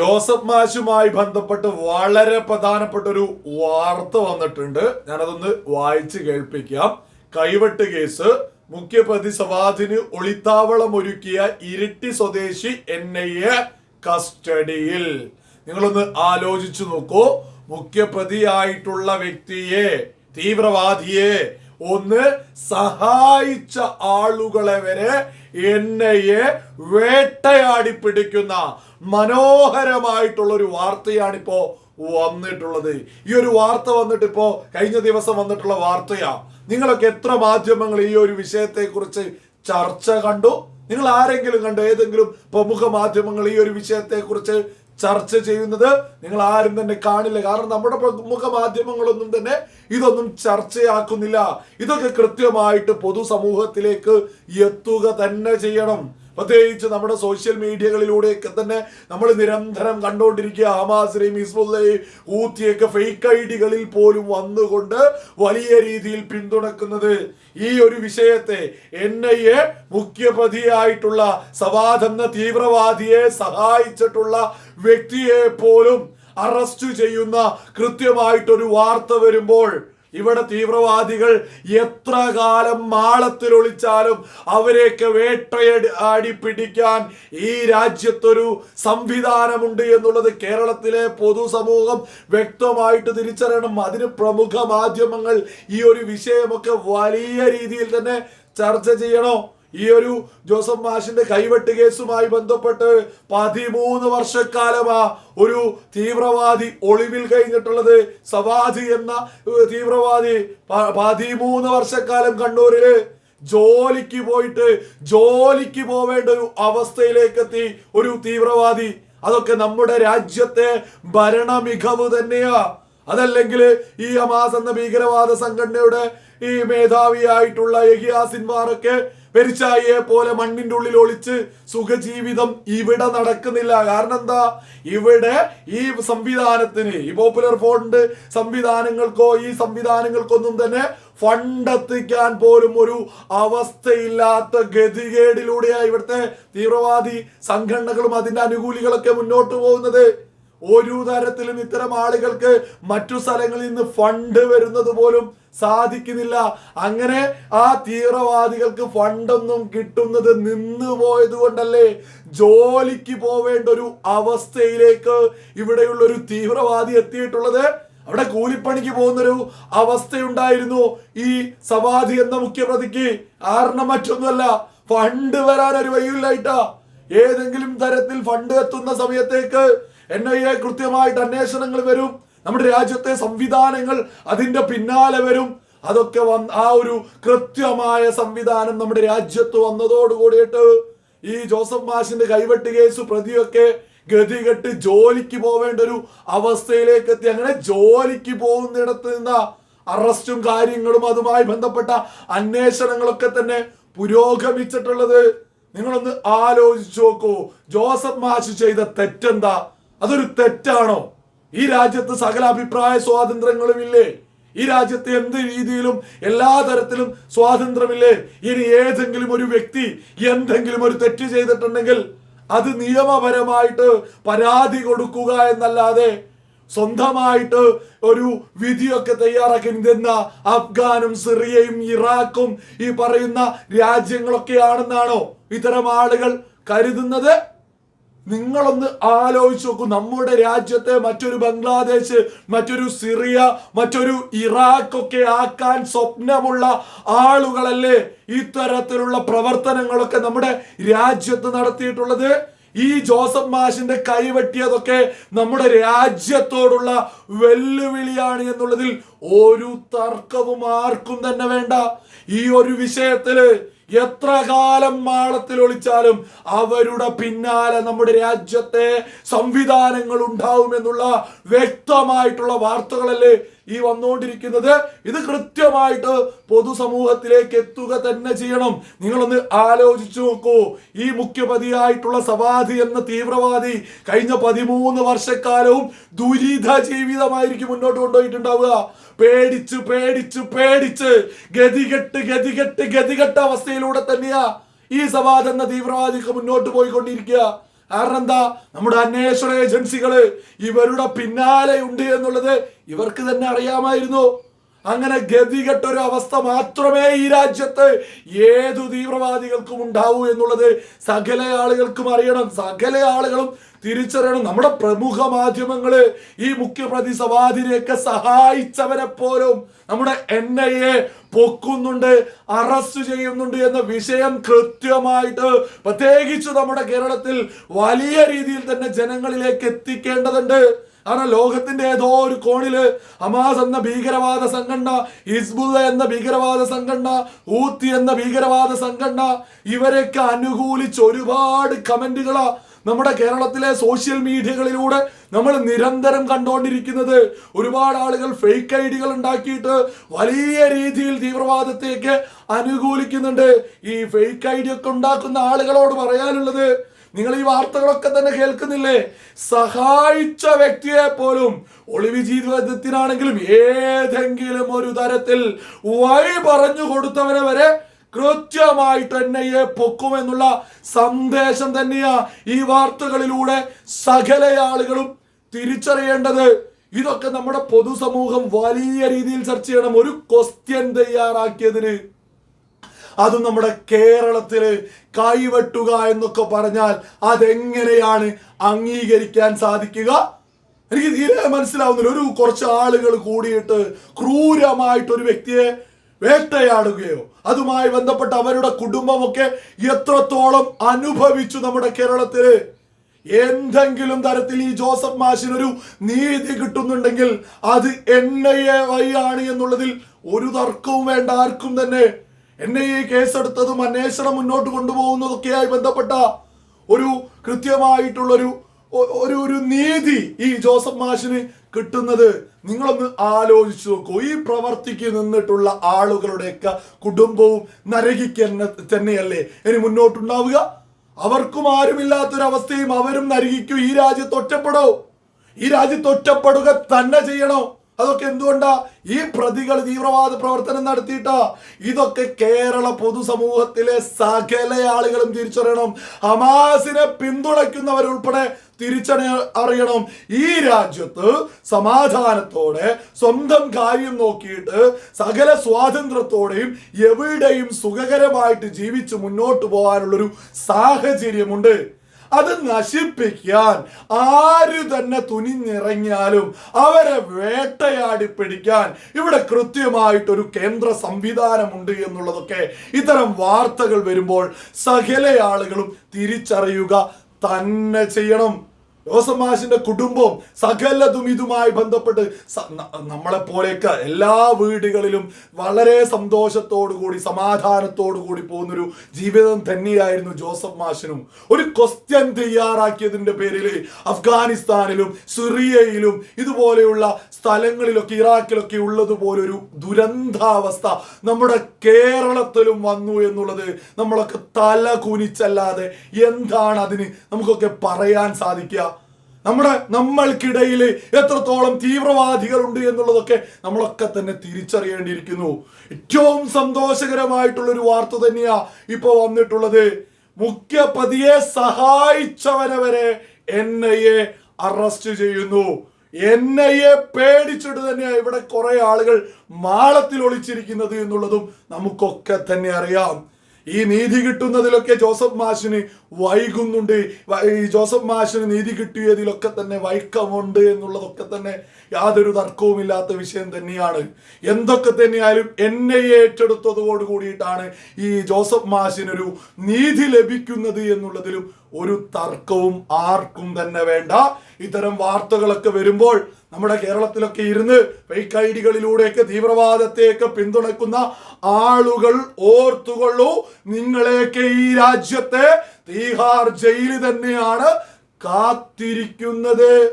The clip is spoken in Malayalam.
ജോസഫ് മാഷുമായി ബന്ധപ്പെട്ട് വളരെ പ്രധാനപ്പെട്ട ഒരു വാർത്ത വന്നിട്ടുണ്ട്. ഞാനതൊന്ന് വായിച്ച് കേൾപ്പിക്കാം. കൈവെട്ട് കേസ്. മുഖ്യപ്രതി സവാദിന് ഒളിത്താവളം ഒരുക്കിയ ഇരിട്ടി സ്വദേശി എൻ ഐ എ കസ്റ്റഡിയിൽ. നിങ്ങളൊന്ന് ആലോചിച്ചു നോക്കൂ. മുഖ്യപ്രതിയായിട്ടുള്ള വ്യക്തിയെ തീവ്രവാദിയെ ഒന്ന് സഹായിച്ച ആളുകളെ വരെ എന്നെയെ വേട്ടയാടി പിടിക്കുന്ന മനോഹരമായിട്ടുള്ള ഒരു വാർത്തയാണിപ്പോ വന്നിട്ടുള്ളത്. ഈ ഒരു വാർത്ത വന്നിട്ട് ഇപ്പോ കഴിഞ്ഞ ദിവസം വന്നിട്ടുള്ള വാർത്തയാ. നിങ്ങളൊക്കെ എത്ര മാധ്യമങ്ങൾ ഈ ഒരു വിഷയത്തെ കുറിച്ച് ചർച്ച കണ്ടു? നിങ്ങൾ ആരെങ്കിലും കണ്ടു ഏതെങ്കിലും പ്രമുഖ മാധ്യമങ്ങൾ ഈ ഒരു വിഷയത്തെ കുറിച്ച് ചർച്ച ചെയ്യുന്നത് നിങ്ങൾ ആരും തന്നെ കാണില്ല. കാരണം നമ്മുടെ പ്രമുഖ മാധ്യമങ്ങളൊന്നും തന്നെ ഇതൊന്നും ചർച്ചയാക്കുന്നില്ല. ഇതൊക്കെ കൃത്യമായിട്ട് പൊതുസമൂഹത്തിലേക്ക് എത്തുക തന്നെ ചെയ്യണം. പ്രത്യേകിച്ച് നമ്മുടെ സോഷ്യൽ മീഡിയകളിലൂടെയൊക്കെ തന്നെ നമ്മൾ നിരന്തരം കണ്ടുകൊണ്ടിരിക്കുക ഹമാസിനെയും ഹിസ്ബുള്ളയും ഊത്തിയൊക്കെ ഫേക്ക് ഐ ഡികളിൽ പോലും വന്നുകൊണ്ട് വലിയ രീതിയിൽ പിന്തുണക്കുന്നത് ഈ ഒരു വിഷയത്തെ എൻ ഐ എ മുഖ്യപ്രതിയായിട്ടുള്ള സവാദ് എന്ന തീവ്രവാദിയെ സഹായിച്ചിട്ടുള്ള വ്യക്തിയെ പോലും അറസ്റ്റ് ചെയ്യുന്ന കൃത്യമായിട്ടൊരു വാർത്ത വരുമ്പോൾ ഇവിടെ തീവ്രവാദികൾ എത്ര കാലം മാളത്തിൽ ഒളിച്ചാലും അവരെയൊക്കെ വേട്ടയടി ആടി പിടിക്കാൻ ഈ രാജ്യത്തൊരു സംവിധാനമുണ്ട് എന്നുള്ളത് കേരളത്തിലെ പൊതുസമൂഹം വ്യക്തമായിട്ട് തിരിച്ചറിയണം. അതിന് പ്രമുഖ മാധ്യമങ്ങൾ ഈ ഒരു വിഷയമൊക്കെ വലിയ രീതിയിൽ തന്നെ ചർച്ച ചെയ്യണോ? ഈ ഒരു ജോസഫ് മാഷിന്റെ കൈവെട്ട് കേസുമായി ബന്ധപ്പെട്ട് പതിമൂന്ന് വർഷക്കാലമാ ഒരു തീവ്രവാദി ഒളിവിൽ കഴിഞ്ഞിട്ടുള്ളത് സവാദി എന്ന തീവ്രവാദി പതിമൂന്ന് വർഷക്കാലം കണ്ണൂരിൽ ജോലിക്ക് പോയിട്ട് ജോലിക്ക് പോവേണ്ട ഒരു അവസ്ഥയിലേക്ക് എത്തി ഒരു തീവ്രവാദി. അതൊക്കെ നമ്മുടെ രാജ്യത്തെ ഭരണ മികവ് തന്നെയാ. അതല്ലെങ്കിൽ ഈ അമാസ് എന്ന ഭീകരവാദ സംഘടനയുടെ ഈ മേധാവിയായിട്ടുള്ള യഹിയ പെരിച്ചായിയെ പോലെ മണ്ണിന്റെ ഉള്ളിൽ ഒളിച്ച് സുഖജീവിതം ഇവിടെ നടക്കുന്നില്ല. കാരണം എന്താ? ഇവിടെ ഈ സംവിധാനത്തിന് ഈ പോപ്പുലർ ഫോണ്ട് സംവിധാനങ്ങൾക്കോ ഈ സംവിധാനങ്ങൾക്കൊന്നും തന്നെ ഫണ്ട് എത്തിക്കാൻ പോലും ഒരു അവസ്ഥയില്ലാത്ത ഗതികേടിലൂടെയാണ് ഇവിടുത്തെ തീവ്രവാദി സംഘടനകളും അതിന്റെ അനുകൂലികളൊക്കെ മുന്നോട്ട് പോകുന്നത്. ഒരു തരത്തിലും ഇത്തരം ആളുകൾക്ക് മറ്റു സ്ഥലങ്ങളിൽ നിന്ന് ഫണ്ട് വരുന്നത് പോലും സാധിക്കുന്നില്ല. അങ്ങനെ ആ തീവ്രവാദികൾക്ക് ഫണ്ടൊന്നും കിട്ടുന്നത് നിന്ന് പോയത് കൊണ്ടല്ലേ? ജോലിക്ക് പോവേണ്ട ഒരു അവസ്ഥയിലേക്ക് ഇവിടെയുള്ള ഒരു തീവ്രവാദി എത്തിയിട്ടുള്ളത്. അവിടെ കൂലിപ്പണിക്ക് പോകുന്നൊരു അവസ്ഥയുണ്ടായിരുന്നു. ഈ സവാദി എന്ന മുഖ്യപ്രതിക്ക് കാരണം മറ്റൊന്നുമല്ല ഫണ്ട് വരാൻ ഒരു വഴിയില്ലായിട്ടാ. ഏതെങ്കിലും തരത്തിൽ ഫണ്ട് എത്തുന്ന സമയത്തേക്ക് എൻ ഐ എ കൃത്യമായിട്ട് അന്വേഷണങ്ങൾ വരും. നമ്മുടെ രാജ്യത്തെ സംവിധാനങ്ങൾ അതിന്റെ പിന്നാലെ വരും. അതൊക്കെ വന്ന് ആ ഒരു കൃത്യമായ സംവിധാനം നമ്മുടെ രാജ്യത്ത് വന്നതോട് കൂടിയിട്ട് ഈ ജോസഫ് മാഷിന്റെ കൈവെട്ട് കേസ് പ്രതിയൊക്കെ ഗതികെട്ട് ജോലിക്ക് പോവേണ്ട ഒരു അവസ്ഥയിലേക്ക് എത്തി അങ്ങനെ ജോലിക്ക് പോകുന്നിടത്ത് നിന്ന് അറസ്റ്റും കാര്യങ്ങളും അതുമായി ബന്ധപ്പെട്ട അന്വേഷണങ്ങളൊക്കെ തന്നെ പുരോഗമിച്ചിട്ടുള്ളത്. നിങ്ങളൊന്ന് ആലോചിച്ചു നോക്കൂ. ജോസഫ് മാഷ് ചെയ്ത തെറ്റെന്താ? അതൊരു തെറ്റാണോ? ഈ രാജ്യത്ത് സകല അഭിപ്രായ സ്വാതന്ത്ര്യങ്ങളും ഇല്ലേ ഈ രാജ്യത്ത് എന്ത് രീതിയിലും എല്ലാ തരത്തിലും സ്വാതന്ത്ര്യമില്ലേ? ഇനി ഏതെങ്കിലും ഒരു വ്യക്തി എന്തെങ്കിലും ഒരു തെറ്റ് ചെയ്തിട്ടുണ്ടെങ്കിൽ അത് നിയമപരമായിട്ട് പരാതി കൊടുക്കുക എന്നല്ലാതെ സ്വന്തമായിട്ട് ഒരു വിധിയൊക്കെ തയ്യാറാക്കി നിന്ന അഫ്ഗാനും സിറിയയും ഇറാഖും ഈ പറയുന്ന രാജ്യങ്ങളൊക്കെയാണെന്നാണോ ഇത്തരം ആളുകൾ കരുതുന്നത്? നിങ്ങളൊന്ന് ആലോചിച്ച് നോക്കൂ. നമ്മുടെ രാജ്യത്തെ മറ്റൊരു ബംഗ്ലാദേശ് മറ്റൊരു സിറിയ മറ്റൊരു ഇറാഖ് ഒക്കെ ആക്കാൻ സ്വപ്നമുള്ള ആളുകളല്ലേ ഇത്തരത്തിലുള്ള പ്രവർത്തനങ്ങളൊക്കെ നമ്മുടെ രാജ്യത്ത് നടത്തിയിട്ടുള്ളത്? ഈ ജോസഫ് മാഷിന്റെ കൈവെട്ടിയതൊക്കെ നമ്മുടെ രാജ്യത്തോടുള്ള വെല്ലുവിളിയാണ് എന്നുള്ളതിൽ ഒരു തർക്കവും ആർക്കും തന്നെ വേണ്ട. ഈ ഒരു വിഷയത്തിൽ എത്ര കാലം മാളത്തിൽ ഒളിച്ചാലും അവരുടെ പിന്നാലെ നമ്മുടെ രാജ്യത്തെ സംവിധാനങ്ങൾ ഉണ്ടാവുമെന്നുള്ള വ്യക്തമായിട്ടുള്ള വാർത്തകളല്ലേ ഈ വന്നുകൊണ്ടിരിക്കുന്നത്. ഇത് കൃത്യമായിട്ട് പൊതുസമൂഹത്തിലേക്ക് എത്തുക തന്നെ ചെയ്യണം. നിങ്ങളൊന്ന് ആലോചിച്ചു നോക്കൂ. ഈ മുഖ്യപതിയായിട്ടുള്ള സവാദി എന്ന തീവ്രവാദി കഴിഞ്ഞ പതിമൂന്ന് വർഷക്കാലവും ദുരിത ജീവിതമായിരിക്കും മുന്നോട്ട് കൊണ്ടുപോയിട്ടുണ്ടാവുക. പേടിച്ച് പേടിച്ച് പേടിച്ച് ഗതികെട്ട് ഗതികെട്ട് ഗതികെട്ട അവസ്ഥയിലൂടെ തന്നെയാ ഈ സവാദ് എന്ന തീവ്രവാദിക്ക് മുന്നോട്ട് പോയിക്കൊണ്ടിരിക്കുക. കാരണം എന്താ? നമ്മുടെ അന്വേഷണ ഏജൻസികൾ ഇവരുടെ പിന്നാലെ ഉണ്ട് എന്നുള്ളത് ഇവർക്ക് തന്നെ അറിയാമായിരുന്നു. അങ്ങനെ ഗതികെട്ട ഒരു അവസ്ഥ മാത്രമേ ഈ രാജ്യത്ത് ഏതു തീവ്രവാദികൾക്കും ഉണ്ടാവൂ എന്നുള്ളത് സകല ആളുകൾക്കും അറിയണം. സകല ആളുകളും തിരിച്ചറിയണം. നമ്മുടെ പ്രമുഖ മാധ്യമങ്ങൾ ഈ മുഖ്യപ്രതി സവാദിനെയൊക്കെ സഹായിച്ചവരെ പോലും നമ്മുടെ എൻ ഐ എ പൊക്കുന്നുണ്ട് അറസ്റ്റ് ചെയ്യുന്നുണ്ട് എന്ന വിഷയം കൃത്യമായിട്ട് പ്രത്യേകിച്ച് നമ്മുടെ കേരളത്തിൽ വലിയ രീതിയിൽ തന്നെ ജനങ്ങളിലേക്ക് എത്തിക്കേണ്ടതുണ്ട്. കാരണം ലോകത്തിന്റെ ഏതോ ഒരു കോണിൽ ഹമാസ് എന്ന ഭീകരവാദ സംഘടന ഹിസ്ബുൽ എന്ന ഭീകരവാദ സംഘടന ഊത്തി എന്ന ഭീകരവാദ സംഘടന ഇവരെയൊക്കെ അനുകൂലിച്ച് ഒരുപാട് കമന്റുകളാ നമ്മുടെ കേരളത്തിലെ സോഷ്യൽ മീഡിയകളിലൂടെ നമ്മൾ നിരന്തരം കണ്ടുകൊണ്ടിരിക്കുന്നത് ഒരുപാട് ആളുകൾ ഫേക്ക് ഐ ഡികൾ ഉണ്ടാക്കിയിട്ട് വലിയ രീതിയിൽ തീവ്രവാദത്തെയൊക്കെ അനുകൂലിക്കുന്നുണ്ട്. ഈ ഫേക്ക് ഐ ഡി ഒക്കെ ഉണ്ടാക്കുന്ന ആളുകളോട് പറയാനുള്ളത് നിങ്ങൾ ഈ വാർത്തകളൊക്കെ തന്നെ കേൾക്കുന്നില്ലേ? സഹായിച്ച വ്യക്തിയെ പോലും ഒളിവി ജീവിതത്തിനാണെങ്കിലും ഏതെങ്കിലും ഒരു തരത്തിൽ വഴി പറഞ്ഞു കൊടുത്തവനെ വരെ കൃത്യമായിട്ട് എന്നെ പൊക്കുമെന്നുള്ള സന്ദേശം തന്നെയാ ഈ വാർത്തകളിലൂടെ സകല ആളുകളും തിരിച്ചറിയേണ്ടത്. ഇതൊക്കെ നമ്മുടെ പൊതുസമൂഹം വലിയ രീതിയിൽ ചർച്ച ചെയ്യണം. ഒരു ക്വസ്റ്റ്യൻ തയ്യാറാക്കിയതിന്. അതും നമ്മുടെ കേരളത്തിൽ കൈവെട്ടുക എന്നൊക്കെ പറഞ്ഞാൽ അതെങ്ങനെയാണ് അംഗീകരിക്കാൻ സാധിക്കുക? എനിക്ക് തീരെ മനസ്സിലാവുന്നില്ല. ഒരു കുറച്ച് ആളുകൾ കൂടിയിട്ട് ക്രൂരമായിട്ട് ഒരു വ്യക്തിയെ വേട്ടയാടുകയോ. അതുമായി ബന്ധപ്പെട്ട അവരുടെ കുടുംബമൊക്കെ എത്രത്തോളം അനുഭവിച്ചു നമ്മുടെ കേരളത്തിൽ. എന്തെങ്കിലും തരത്തിൽ ഈ ജോസഫ് മാഷിനൊരു നീതി കിട്ടുന്നുണ്ടെങ്കിൽ അത് എൻ ഐ എ എന്നുള്ളതിൽ ഒരു തർക്കവും വേണ്ട ആർക്കും തന്നെ. എൻ ഐ എ കേസെടുത്തതും അന്വേഷണം മുന്നോട്ട് കൊണ്ടുപോകുന്നതൊക്കെയായി ബന്ധപ്പെട്ട ഒരു കൃത്യമായിട്ടുള്ളൊരു ഒരു ഒരു നീതി ഈ ജോസഫ് മാഷിന് കിട്ടുന്നത്? നിങ്ങളൊന്ന് ആലോചിച്ചു നോക്കൂ. ഈ പ്രവർത്തിക്ക് നിന്നിട്ടുള്ള ആളുകളുടെയൊക്കെ കുടുംബവും നരകിക്ക് തന്നെയല്ലേ? ഇനി മുന്നോട്ടുണ്ടാവുക? അവർക്കും ആരുമില്ലാത്തൊരവസ്ഥയും അവരും നരകിക്കും. ഈ രാജ്യത്ത് ഒറ്റപ്പെടോ. ഈ രാജ്യത്ത് ഒറ്റപ്പെടുക തന്നെ ചെയ്യണോ. അതൊക്കെ എന്തുകൊണ്ടാ? ഈ പ്രതികൾ തീവ്രവാദ പ്രവർത്തനം നടത്തിയിട്ട ഇതൊക്കെ കേരള പൊതുസമൂഹത്തിലെ സകല ആളുകളും തിരിച്ചറിയണം. ഹമാസിനെ പിന്തുണയ്ക്കുന്നവരുൾപ്പെടെ തിരിച്ചറി അറിയണം. ഈ രാജ്യത്ത് സമാധാനത്തോടെ സ്വന്തം കാര്യം നോക്കിയിട്ട് സകല സ്വാതന്ത്ര്യത്തോടെയും എവിടെയും സുഖകരമായിട്ട് ജീവിച്ച് മുന്നോട്ട് പോകാനുള്ളൊരു സാഹചര്യമുണ്ട്. അത് നശിപ്പിക്കാൻ ആര് തന്നെ തുനിഞ്ഞിറങ്ങിയാലും അവരെ വേട്ടയാടി പിടിക്കാൻ ഇവിടെ കൃത്യമായിട്ടൊരു കേന്ദ്ര സംവിധാനമുണ്ട് എന്നുള്ളതൊക്കെ ഇത്തരം വാർത്തകൾ വരുമ്പോൾ സകല ആളുകളും തിരിച്ചറിയുക തന്നെ ചെയ്യണം. ജോസഫ് കുടുംബവും കുടുംബം സകലതും ഇതുമായി ബന്ധപ്പെട്ട് നമ്മളെ പോലെയൊക്കെ എല്ലാ വീടുകളിലും വളരെ സന്തോഷത്തോടു കൂടി സമാധാനത്തോടു കൂടി പോകുന്നൊരു ജീവിതം തന്നെയായിരുന്നു ജോസഫ് മാഷിനും. ഒരു ക്വസ്റ്റ്യൻ തയ്യാറാക്കിയതിന്റെ പേരിൽ അഫ്ഗാനിസ്ഥാനിലും സിറിയയിലും ഇതുപോലെയുള്ള സ്ഥലങ്ങളിലൊക്കെ ഇറാഖിലൊക്കെ ഉള്ളതുപോലൊരു ദുരന്താവസ്ഥ നമ്മുടെ കേരളത്തിലും വന്നു എന്നുള്ളത് നമ്മളൊക്കെ തല കുനിച്ചല്ലാതെ എന്താണ് അതിന് നമുക്കൊക്കെ പറയാൻ സാധിക്കുക? നമ്മുടെ നമ്മൾക്കിടയിൽ എത്രത്തോളം തീവ്രവാദികളുണ്ട് എന്നുള്ളതൊക്കെ നമ്മളൊക്കെ തന്നെ തിരിച്ചറിയേണ്ടിയിരിക്കുന്നു. ഏറ്റവും സന്തോഷകരമായിട്ടുള്ളൊരു വാർത്ത തന്നെയാ ഇപ്പൊ വന്നിട്ടുള്ളത്. മുഖ്യപതിയെ സഹായിച്ചവനെ വരെ എൻ ഐ എ അറസ്റ്റ് ചെയ്യുന്നു. എൻ ഐ എ പേടിച്ചിട്ട് തന്നെയാണ് ഇവിടെ കുറെ ആളുകൾ മാളത്തിൽ ഒളിച്ചിരിക്കുന്നത് എന്നുള്ളതും നമുക്കൊക്കെ തന്നെ അറിയാം. ഈ നീതി കിട്ടുന്നതിലൊക്കെ ജോസഫ് മാഷിന് വൈകുന്നുണ്ട്. ഈ ജോസഫ് മാഷിന് നീതി കിട്ടിയതിലൊക്കെ തന്നെ വൈക്കമുണ്ട് എന്നുള്ളതൊക്കെ തന്നെ യാതൊരു തർക്കവുമില്ലാത്ത വിഷയം തന്നെയാണ്. എന്തൊക്കെ തന്നെയായാലും എന്നെ ഏറ്റെടുത്തതോട് കൂടിയിട്ടാണ് ഈ ജോസഫ് മാഷിനൊരു നീതി ലഭിക്കുന്നത് എന്നുള്ളതിലും ഒരു തർക്കവും ആർക്കും തന്നെ വേണ്ട. ഇത്തരം വാർത്തകളൊക്കെ വരുമ്പോൾ നമ്മുടെ കേരളത്തിലൊക്കെ ഇരുന്ന് ഫേക്ക് ഐ ഐഡികളിലൂടെയൊക്കെ തീവ്രവാദത്തെയൊക്കെ പിന്തുണക്കുന്ന ആളുകൾ ഓർത്തുകൊള്ളൂ. നിങ്ങളെയൊക്കെ ഈ രാജ്യത്തെ തീഹാർ ജയിൽ തന്നെയാണ് കാത്തിരിക്കുന്നത്.